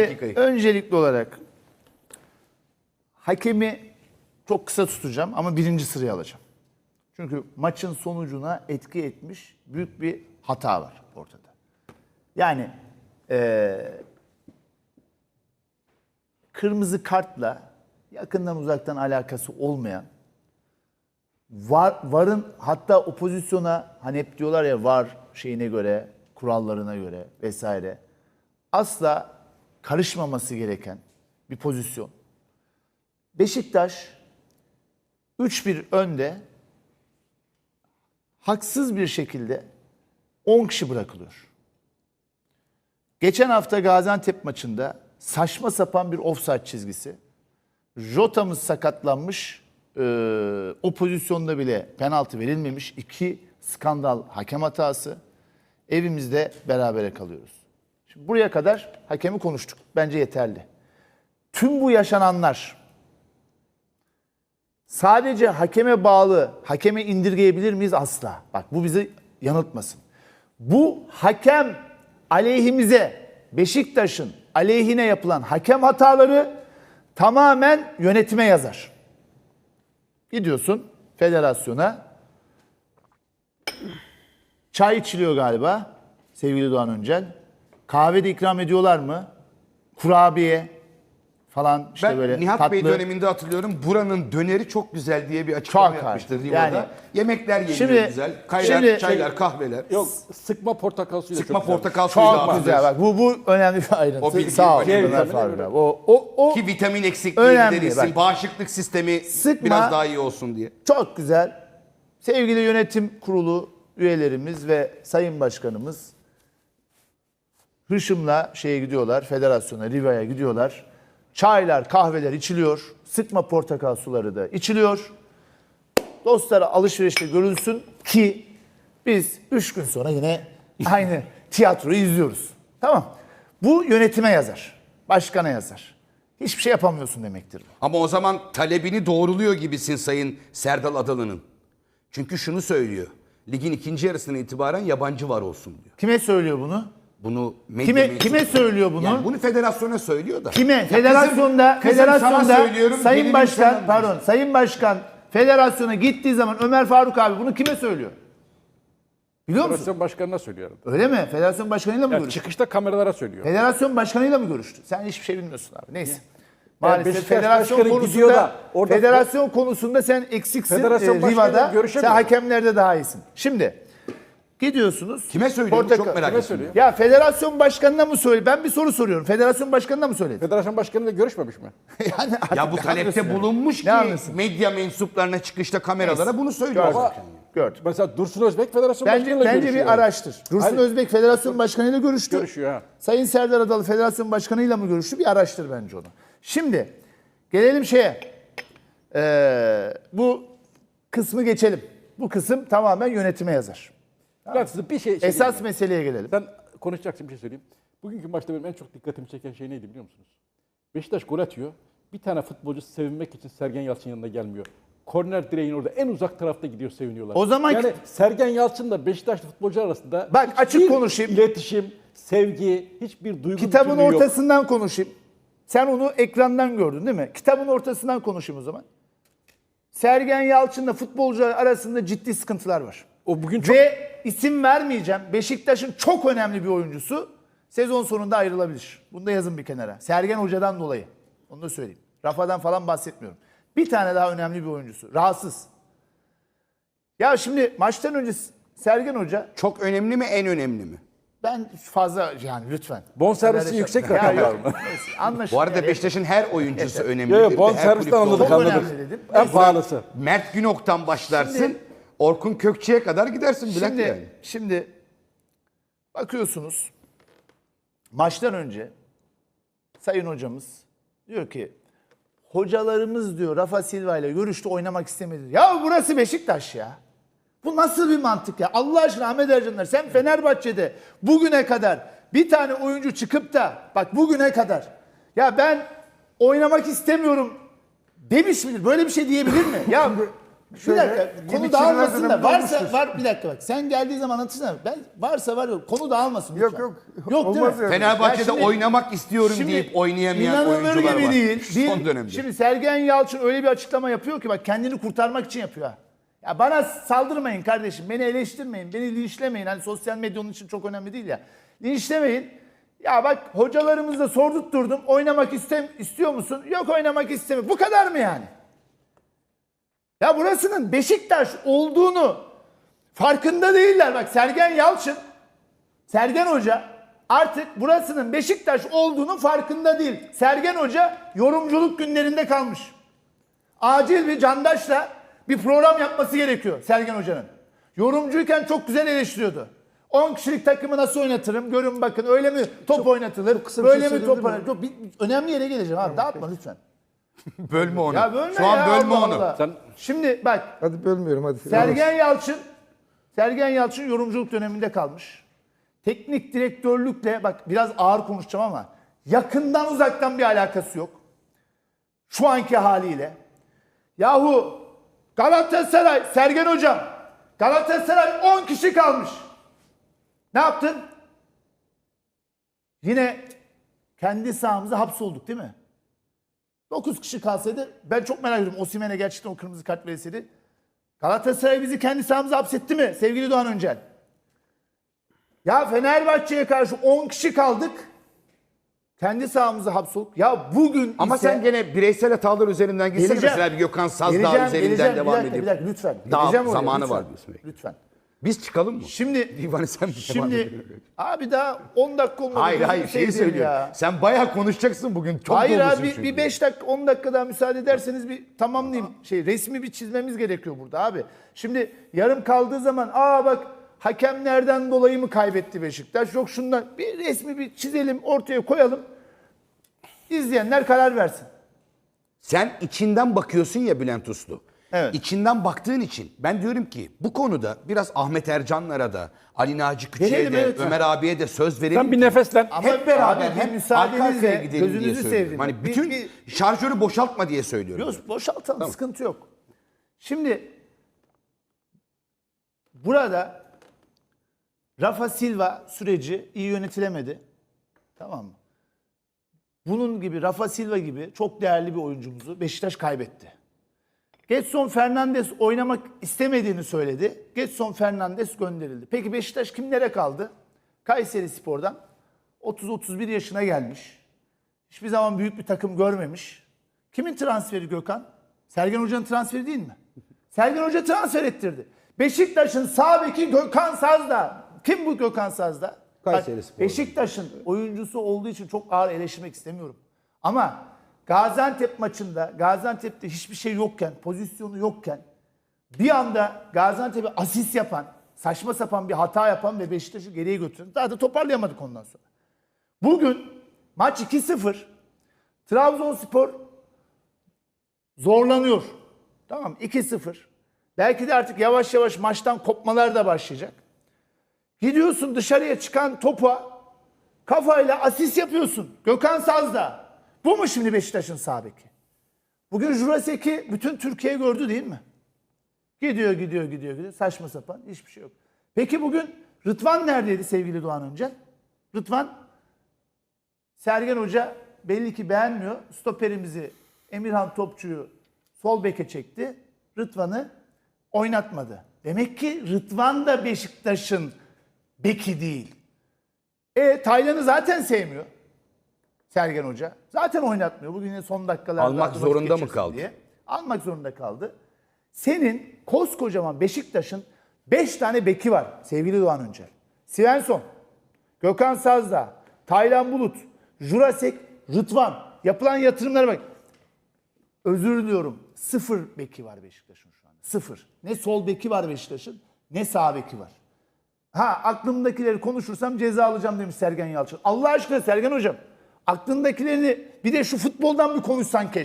Dakikayı. öncelikli olarak hakemi çok kısa tutacağım ama birinci sıraya alacağım. Çünkü maçın sonucuna etki etmiş büyük bir hata var ortada. Yani eee, kırmızı kartla yakından uzaktan alakası olmayan var, varın hatta o pozisyona hani hep diyorlar ya var şeyine göre, kurallarına göre vesaire asla karışmaması gereken bir pozisyon. Beşiktaş 3-1 önde haksız bir şekilde 10 kişi bırakılıyor. Geçen hafta Gaziantep maçında saçma sapan bir offside çizgisi. Jota'mız sakatlanmış. Ee, o pozisyonda bile penaltı verilmemiş. İki skandal hakem hatası. Evimizde berabere kalıyoruz. Şimdi buraya kadar hakemi konuştuk. Bence yeterli. Tüm bu yaşananlar sadece hakeme bağlı, hakeme indirgeyebilir miyiz? Asla. Bak bu bizi yanıltmasın. Bu hakem aleyhimize, Beşiktaş'ın aleyhine yapılan hakem hataları tamamen yönetime yazar. Gidiyorsun federasyona. Çay içiliyor galiba sevgili Doğan Öncel. Kahve de ikram ediyorlar mı? Kurabiye falan işte Ben böyle Nihat tatlı. Bey döneminde hatırlıyorum. Buranın döneri çok güzel diye bir açıklama Çok yapmıştır. Yani- Yemekler yeniyor Şimdi- güzel. Kaylar, şimdi- çaylar, kahveler. Yok sıkma portakal suyu Sıkma çok güzel. portakal suyu Çok güzel bak bu bu önemli bir ayrıntı. O bilgi Sağ ol. önemli. Ömer Tabii, Faruk tabii. abi. O, o, o Ki vitamin eksikliği Önemli, giderilsin. bak. Bağışıklık sistemi Sıkma. biraz daha iyi olsun diye. çok güzel. Sevgili yönetim kurulu üyelerimiz ve sayın başkanımız hışımla şeye gidiyorlar, federasyona, Riva'ya gidiyorlar. Çaylar, kahveler içiliyor. Sıkma portakal suları da içiliyor. Dostlara alışverişte görülsün ki biz üç gün sonra yine aynı tiyatroyu izliyoruz. Tamam. Bu yönetime yazar. Başkana yazar. Hiçbir şey yapamıyorsun demektir bu. Ama o zaman talebini doğruluyor gibisin Sayın Serdal Adalı'nın. Çünkü şunu söylüyor. Ligin ikinci yarısına itibaren yabancı var olsun diyor. Kime söylüyor bunu? Bunu medya Kime mensubu- kime söylüyor bunu? Yani bunu federasyona söylüyor da. Kime? Ya Federasyonda, kızım, kızım sana federasyonda söylüyorum, Sayın Başkan, pardon, Sayın Başkan federasyona gittiği zaman Ömer Faruk abi bunu kime söylüyor? Biliyor musun? Federasyon başkanına söylüyorum. Öyle mi? Federasyon başkanıyla mı Yani görüştü? çıkışta kameralara söylüyor. Federasyon başkanıyla mı görüştü? Sen hiçbir şey bilmiyorsun abi. Neyse. Maalesef Beşiktaş federasyon başkanı konusunda da orada- federasyon konusunda sen eksiksin. Federasyon Ee, başkanıyla Riva'da sen görüşemiyor. hakemlerde daha iyisin. Şimdi gidiyorsunuz. Kime söylüyor? Portakal- Çok merak Kime söylüyor? Ya federasyon başkanına mı söyle? Ben bir soru soruyorum. Federasyon başkanına mı söyledi? Federasyon başkanıyla görüşmemiş mi? yani Ya bu talepte bulunmuş Ne ki anlıyorsun? medya mensuplarına çıkışta kameralara bunu söylüyor. Gördüm. zaten. Gördüm. Mesela Dursun Özbek federasyon Bence, başkanıyla bence görüşüyor. bir araştır. Dursun Hayır. Özbek Federasyon Başkanı'yla görüştü. Görüşüyor ha. Sayın Serdar Adalı Federasyon Başkanı'yla mı görüştü? Bir araştır bence onu. Şimdi gelelim şeye. Ee, bu kısmı geçelim. Bu kısım tamamen yönetime yazar. Ben size bir şey, şey Esas diyeyim meseleye gelelim. Sen konuşacaksın bir şey söyleyeyim. Bugünkü maçta benim en çok dikkatimi çeken şey neydi biliyor musunuz? Beşiktaş gol atıyor. Bir tane futbolcu sevinmek için Sergen Yalçın yanına gelmiyor. Korner direğin orada en uzak tarafta gidiyor seviniyorlar. O zaman- yani Sergen Yalçın'la Beşiktaşlı futbolcu arasında Bak, açık konuşayım. iletişim, sevgi, hiçbir duygu Kitabın bütünlüğü yok. ortasından konuşayım. Sen onu ekrandan gördün değil mi? Kitabın ortasından konuşayım o zaman. Sergen Yalçın'la futbolcular arasında ciddi sıkıntılar var. O bugün çok Ve isim vermeyeceğim. Beşiktaş'ın çok önemli bir oyuncusu sezon sonunda ayrılabilir. Bunu da yazın bir kenara. Sergen Hoca'dan dolayı. Onu da söyleyeyim. Rafa'dan falan bahsetmiyorum. Bir tane daha önemli bir oyuncusu. Rahatsız. Ya şimdi maçtan önce Sergen Hoca Çok önemli mi en önemli mi? ben fazla yani lütfen. Bonservisi yüksek rakamlar Ya, mı? Anlaşıldı. Bu arada Yani Beşiktaş'ın her oyuncusu önemli. Yok yok bonservisten anladık Çok anladık. önemli dedim. En pahalısı. Mert Günok'tan başlarsın. Şimdi- Orkun Kökçe'ye kadar gidersin Bülent Şimdi, yani. şimdi bakıyorsunuz maçtan önce sayın hocamız diyor ki hocalarımız diyor Rafa Silva ile görüştü oynamak istemedi. Ya burası Beşiktaş ya. Bu nasıl bir mantık ya? Allah aşkına Ahmet Ercanlar sen Fenerbahçe'de bugüne kadar bir tane oyuncu çıkıp da bak bugüne kadar ya ben oynamak istemiyorum demiş midir? Böyle bir şey diyebilir mi? Ya Bir Şöyle, dakika yeni konu dağılmasın da varsa olmuştur. var bir dakika bak sen geldiği zaman anlatırsana ben varsa var yok konu dağılmasın Yok, lütfen. yok. Yok değil Olmaz mi? yani. Fenerbahçe'de şimdi- oynamak istiyorum Şimdi deyip oynayamayan oyuncular gibi var. Değil, Son değil. dönemde. Şimdi Sergen Yalçın öyle bir açıklama yapıyor ki bak kendini kurtarmak için yapıyor. ha. Ya bana saldırmayın kardeşim. Beni eleştirmeyin. Beni linçlemeyin. Hani sosyal medya onun için çok önemli değil ya. Linçlemeyin. Ya bak hocalarımızla sordurtturdum. Oynamak istem istiyor musun? Yok oynamak istemiyorum. Bu kadar mı yani? Ya burasının Beşiktaş olduğunu farkında değiller. Bak Sergen Yalçın, Sergen Hoca artık burasının Beşiktaş olduğunun farkında değil. Sergen Hoca yorumculuk günlerinde kalmış. Acil bir Candaş'la bir program yapması gerekiyor Sergen Hoca'nın. Yorumcuyken çok güzel eleştiriyordu. 10 kişilik takımı nasıl oynatırım? Görün bakın öyle mi top oynatılır? kısa bir şey Böyle mi söyleyebilir top oynatılır? Çok bir- önemli yere geleceğim abi. Dağıtma lütfen. Bölme onu. Ya bölme Şu an ya, bölme Allah onu. Allah. Sen- Şimdi bak Hadi bölmüyorum hadi. Sergen Yalçın Sergen Yalçın yorumculuk döneminde kalmış. Teknik direktörlükle bak biraz ağır konuşacağım ama yakından uzaktan bir alakası yok. Şu anki haliyle. Yahu Galatasaray Sergen Hocam Galatasaray 10 kişi kalmış. Ne yaptın? Yine kendi sahamıza hapsolduk değil mi? 9 kişi kalsaydı ben çok merak ediyorum. Osimhen'e gerçekten o kırmızı kart verilseydi. Galatasaray bizi kendi sahamıza hapsetti mi sevgili Doğan Öncel? Ya Fenerbahçe'ye karşı 10 kişi kaldık. Kendi sahamıza hapsolduk. Ya bugün Ama ise... sen gene bireysel hatalar üzerinden gitsene Geleceğim. mesela bir Gökhan Sazdağ Geleceğim, üzerinden geleceğim. devam bir dakika, edip. Bir dakika lütfen. Daha zamanı lütfen. var diyorsun. Lütfen. Biz çıkalım mı? Şimdi Divanı sen mi Şimdi abi daha 10 dakika olmadı. Hayır hayır şeyi seveyim söylüyorum. ya. Sen bayağı konuşacaksın bugün. Çok Hayır abi çünkü. bir 5 dakika 10 dakika daha müsaade ederseniz bir tamamlayayım. Şey resmi bir çizmemiz gerekiyor burada abi. Şimdi yarım kaldığı zaman aa bak hakemlerden dolayı mı kaybetti Beşiktaş? Yok şundan bir resmi bir çizelim ortaya koyalım. İzleyenler karar versin. Sen içinden bakıyorsun ya Bülent Uslu. Evet. İçinden baktığın için ben diyorum ki bu konuda biraz Ahmet Ercanlara da Ali Naci Küçük'e Verelim, de evet. Ömer abiye de söz verelim. Sen bir ki nefeslen. Ama hep beraber abi, bir hem müsaadenizle arka arkaya gidelim diye gözünüzü söylüyorum. seveyim. Hani Bir- bütün bir- şarjörü boşaltma diye söylüyorum. Yok boşaltalım sıkıntı yok. Şimdi burada Rafa Silva süreci iyi yönetilemedi. Tamam mı? Bunun gibi Rafa Silva gibi çok değerli bir oyuncumuzu Beşiktaş kaybetti. Getson Fernandes oynamak istemediğini söyledi. Getson Fernandes gönderildi. Peki Beşiktaş kimlere kaldı? Kayseri Spor'dan 30-31 yaşına gelmiş. Hiçbir zaman büyük bir takım görmemiş. Kimin transferi Gökhan? Sergen Hoca'nın transferi değil mi? Sergen Hoca transfer ettirdi. Beşiktaş'ın sağ beki Gökhan Sazda. Kim bu Gökhan Sazda? Kayseri Spor'da. Beşiktaş'ın oyuncusu olduğu için çok ağır eleştirmek istemiyorum. Ama Gaziantep maçında Gaziantep'te hiçbir şey yokken, pozisyonu yokken bir anda Gaziantep'e asist yapan, saçma sapan bir hata yapan ve Beşiktaş'ı geriye götüren. Daha da toparlayamadık ondan sonra. Bugün maç 2-0. Trabzonspor zorlanıyor. Tamam 2-0. Belki de artık yavaş yavaş maçtan kopmalar da başlayacak. Gidiyorsun dışarıya çıkan topa kafayla asist yapıyorsun. Gökhan Sazda. Bu mu şimdi Beşiktaş'ın sağ? Bugün Jurasek'i bütün Türkiye gördü değil mi? Gidiyor gidiyor gidiyor gidiyor. Saçma sapan hiçbir şey yok. Peki bugün Rıdvan neredeydi sevgili Doğan Öncel? Rıdvan Sergen Hoca belli ki beğenmiyor. Stoperimizi Emirhan Topçu'yu sol beke çekti. Rıdvan'ı oynatmadı. Demek ki Rıdvan da Beşiktaş'ın beki değil. E Taylan'ı zaten sevmiyor. Sergen Hoca. Zaten oynatmıyor. Bugün yine son dakikalarda Almak zorunda mı kaldı? Diye. Almak zorunda kaldı. Senin koskocaman Beşiktaş'ın 5 tane beki var sevgili Doğan Öncel. Svensson, Gökhan Sazda, Taylan Bulut, Jurasek, Rıdvan. Yapılan yatırımlara bak. Özür diliyorum. Sıfır beki var Beşiktaş'ın şu anda. Sıfır. Ne sol beki var Beşiktaş'ın ne sağ beki var. Ha aklımdakileri konuşursam ceza alacağım demiş Sergen Yalçın. Allah aşkına Sergen Hocam aklındakilerini bir de şu futboldan bir konuşsan keşke.